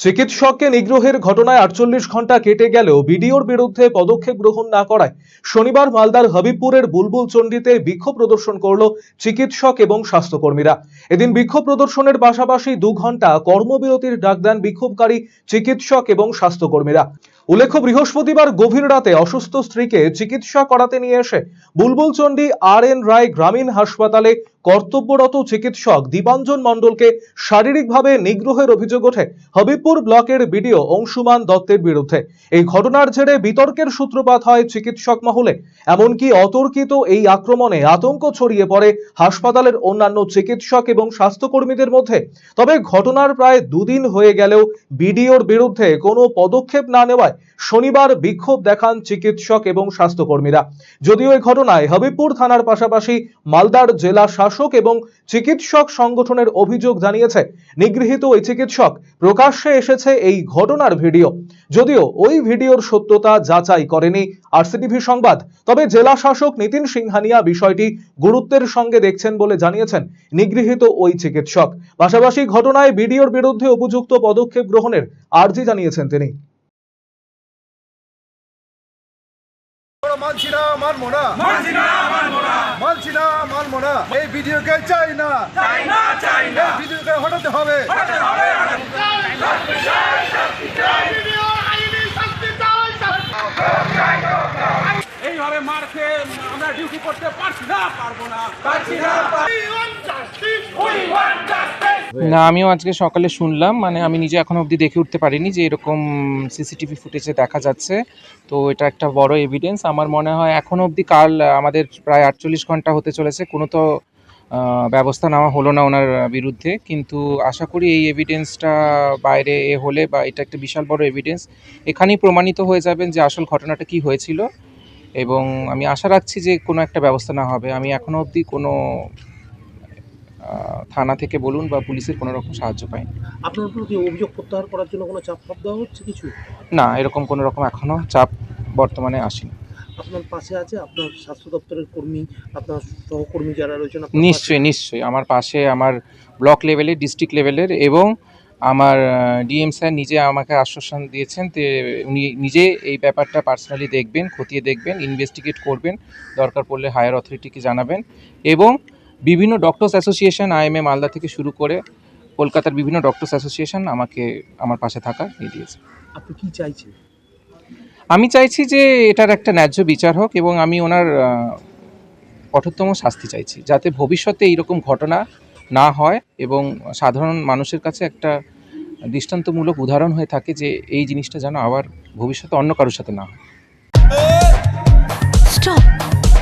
চিকিৎসককে নিগ্রহের ঘটনায় আটচল্লিশ ঘণ্টা কেটে গেলেও বিডিওর বিরুদ্ধে পদক্ষেপ গ্রহণ না করায়। শনিবার মালদার হবিবপুরের বুলবুল চণ্ডীতে বিক্ষোভ প্রদর্শন করল চিকিৎসক এবং স্বাস্থ্যকর্মীরা। এদিন বিক্ষোভ প্রদর্শনের পাশাপাশি দু ঘণ্টা কর্মবিরতির ডাক দেন বিক্ষোভকারী, চিকিৎসক এবং স্বাস্থ্যকর্মীরা। উল্লেখ্য, বৃহস্পতিবার গভীর রাতে অসুস্থ স্ত্রীকে চিকিৎসা করাতে নিয়ে এসে বুলবুল চণ্ডী আর এন রায় গ্রামীণ হাসপাতালে কর্তব্যরত চিকিৎসক দীপাঞ্জন মণ্ডলকে শারীরিকভাবে নিগ্রহের অভিযোগ ওঠে হবিবপুর ব্লকের বিডিও অংশুমান দত্তের বিরুদ্ধে। এই ঘটনার জেরে বিতর্কের সূত্রপাত হয় চিকিৎসক মহলে। এমনকি অতর্কিত এই আক্রমণে আতঙ্ক ছড়িয়ে পড়ে হাসপাতালের অন্যান্য চিকিৎসক এবং স্বাস্থ্যকর্মীদের মধ্যে। তবে ঘটনার প্রায় দুদিন হয়ে গেলেও বিডিওর বিরুদ্ধে কোনো পদক্ষেপ না নেওয়ায় শনিবার বিক্ষোভ দেখান চিকিৎসক এবং স্বাস্থ্যকর্মীরা। যদিও এই ঘটনায় হবিবপুর থানার পাশাপাশি মালদার জেলা শাসক এবং চিকিৎসক সংগঠনের অভিযোগ জানিয়েছে, নিগৃহীত ওই চিকিৎসক প্রকাশ্যে এসেছে এই ঘটনার ভিডিও। যদিও ওই ভিডিওর সত্যতা যাচাই করেনি আরসিটিভি সংবাদ, তবে জেলা শাসক নিতিন সিংহানিয়া বিষয়টি গুরুত্বের সঙ্গে দেখছেন বলে জানিয়েছেন নিগৃহীত ওই চিকিৎসক। পাশাপাশি ঘটনায় বিডিওর বিরুদ্ধে উপযুক্ত পদক্ষেপ গ্রহণের আর্জি জানিয়েছেন তিনি। আমরা মানছি না মানবো না মানছি না মানবো না এই ভিডিওকে চাই না। চাই না চাই এই ভিডিওকে হটাতে হবে। এইভাবে মার খেয়ে আমরা ডিউটি করতে পারছি না। পারব না। পারছি না না আমিও আজকে সকালে শুনলাম মানে আমি নিজে এখন অবধি দেখে উঠতে পারিনি যে এরকম সিসিটিভি ফুটেজে দেখা যাচ্ছে। তো এটা একটা বড় এভিডেন্স আমার মনে হয় এখন অবধি কাল আমাদের প্রায় আটচল্লিশ ঘণ্টা হতে চলেছে কোনো তো ব্যবস্থা নেওয়া হলো না ওনার বিরুদ্ধে। কিন্তু আশা করি এই এভিডেন্সটা বাইরে এ হলে বা এটা একটা বিশাল বড় এভিডেন্স এখানেই প্রমাণিত হয়ে যাবেন যে আসল ঘটনাটা কি হয়েছিল। এবং আমি আশা রাখছি যে কোনো একটা ব্যবস্থা না হবে। আমি এখনও অবধি কোনো থানা থেকে বলুন বা পুলিশের কোনো রকম সাহায্য পাইনি। আপনার উপর কি অভিযোগ প্রত্যাহার করার জন্য কোনো চাপ ফাপ দেওয়া হচ্ছে কিছু? না এরকম কোনো রকম এখনও চাপ বর্তমানে আসেনি। আপনার পাশে আছে আপনার স্বাস্থ্য দপ্তরের কর্মী আপনার সহকর্মী যারা রয়েছেন নিশ্চয়ই নিশ্চয়ই। আমার পাশে আমার ব্লক লেভেলের ডিস্ট্রিক্ট লেভেলের এবং আমার ডিএম স্যার নিজে আমাকে আশ্বাসন দিয়েছেন যে উনি নিজে এই ব্যাপারটা পার্সোনালি দেখবেন খতিয়ে দেখবেন ইনভেস্টিগেট করবেন দরকার পড়লে হায়ার অথরিটিকে জানাবেন এবং বিভিন্ন ডক্টরস অ্যাসোসিয়েশন আইএমএ মালদা থেকে শুরু করে কলকাতার বিভিন্ন ডক্টর্স অ্যাসোসিয়েশন আমাকে আমার পাশে থাকা নিয়ে দিয়েছে। আপনি কি চাইছেন? আমি চাইছি যে এটার একটা ন্যায্য বিচার হোক এবং আমি ওনার কঠোরতম শাস্তি চাইছি যাতে ভবিষ্যতে এইরকম ঘটনা না হয় এবং সাধারণ মানুষের কাছে একটা দৃষ্টান্তমূলক উদাহরণ হয়ে থাকে যে এই জিনিসটা যেন আবার ভবিষ্যতে অন্য কারোর সাথে না হয়। স্টপ